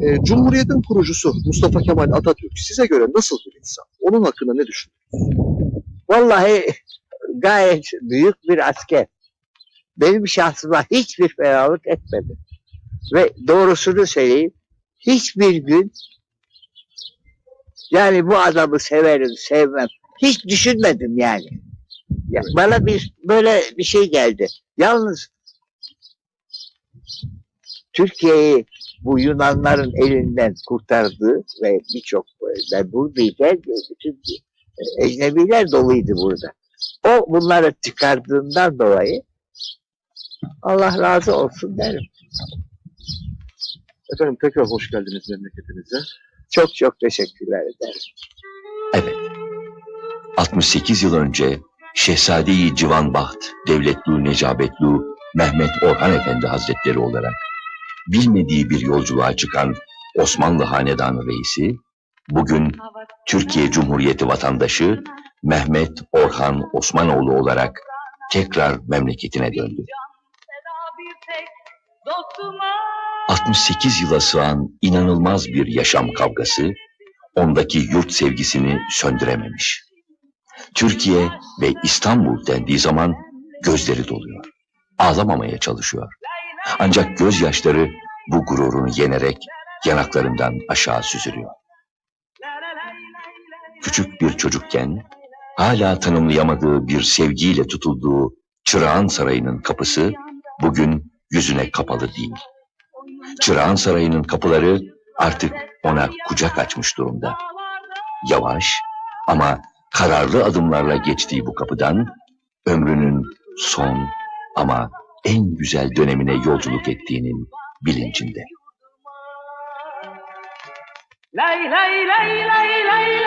E, Cumhuriyet'in kurucusu Mustafa Kemal Atatürk size göre nasıl bir insan? Onun hakkında ne düşünüyorsunuz? Vallahi gayet büyük bir asker. Benim şahsıma hiçbir fenalık etmedi. Ve doğrusunu söyleyeyim, hiçbir gün yani bu adamı severim, sevmem. Hiç düşünmedim yani. Ya bana bir böyle bir şey geldi. Yalnız Türkiye'yi bu Yunanların elinden kurtardığı ve birçok ben buradayken bütün ecnebiler doluydu burada. O bunları çıkardığından dolayı Allah razı olsun derim. Efendim tekrar hoş geldiniz memleketinize. Çok çok teşekkürler ederim. Evet. 68 yıl önce Şehzade-i Civanbaht, Devletlu Necabetlu Mehmet Orhan Efendi Hazretleri olarak bilmediği bir yolculuğa çıkan Osmanlı Hanedanı Reisi, bugün Türkiye Cumhuriyeti vatandaşı Mehmet Orhan Osmanoğlu olarak tekrar memleketine döndü. 68 yıla sığan inanılmaz bir yaşam kavgası, ondaki yurt sevgisini söndürememiş. Türkiye ve İstanbul dendiği zaman gözleri doluyor. Ağlamamaya çalışıyor. Ancak gözyaşları bu gururunu yenerek yanaklarından aşağı süzülüyor. Küçük bir çocukken hala tanımlayamadığı bir sevgiyle tutulduğu Çırağan Sarayı'nın kapısı bugün yüzüne kapalı değil. Çırağan Sarayı'nın kapıları artık ona kucak açmış durumda. Yavaş ama kararlı adımlarla geçtiği bu kapıdan ömrünün son ama en güzel dönemine yolculuk ettiğinin bilincinde. Lay lay lay lay lay